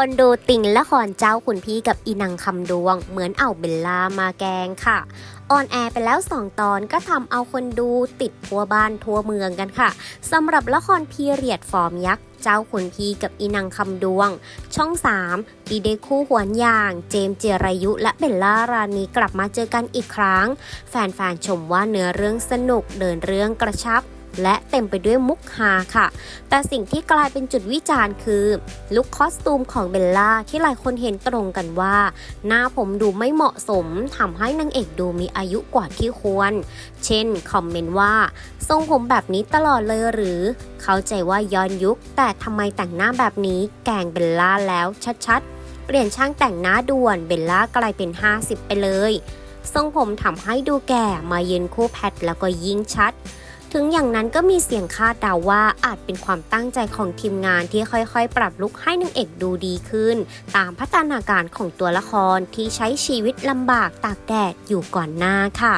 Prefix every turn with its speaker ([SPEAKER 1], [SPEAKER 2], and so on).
[SPEAKER 1] คนดูติ่งละครเจ้าคุณพี่กับอีนังคำดวง เหมือนเอาเบลล่ามาแกงค่ะออนแอร์ไปแล้วสองตอนก็ทำเอาคนดูติดทั่วบ้านทั่วเมืองกันค่ะสำหรับละครพีเรียดฟอร์มยักษ์เจ้าคุณพี่กับอีนังคำดวง ช่อง 3 ที่ได้คู่หวนอย่าง เจมส์เจรายุและเบลล่ารานีกลับมาเจอกันอีกครั้ง แฟนๆชมว่าเนื้อเรื่องสนุกเดินเรื่องกระชับ และเต็มไปด้วยมุกฮาค่ะ แต่สิ่งที่กลายเป็นจุดวิจารณ์คือ ลุคคอสตูมของเบลล่าที่หลายคนเห็นตรงกันว่า หน้าผมดูไม่เหมาะสมทำให้นางเอกดูมีอายุกว่าที่ควร เช่น คอมเมนต์ว่า ทรงผมแบบนี้ตลอดเลยหรือ เข้าใจว่าย้อนยุค แต่ทำไมแต่งหน้าแบบนี้แกงเบลล่าแล้วชัดๆ เปลี่ยนช่างแต่งหน้าด่วนเบลล่ากลายเป็น 50 ไปเลย ทรงผมทำให้ดูแก่มาเยืนคู่แพทแล้วก็ยิ่งชัด ถึงอย่างนั้นก็มีเสียงคาดเดาว่าอาจเป็นความตั้งใจของทีมงานที่ค่อยๆ ปรับลุกให้นางเอกดูดีขึ้น ตามพัฒนาการของตัวละครที่ใช้ชีวิตลำบากตากแดดอยู่ก่อนหน้าค่ะ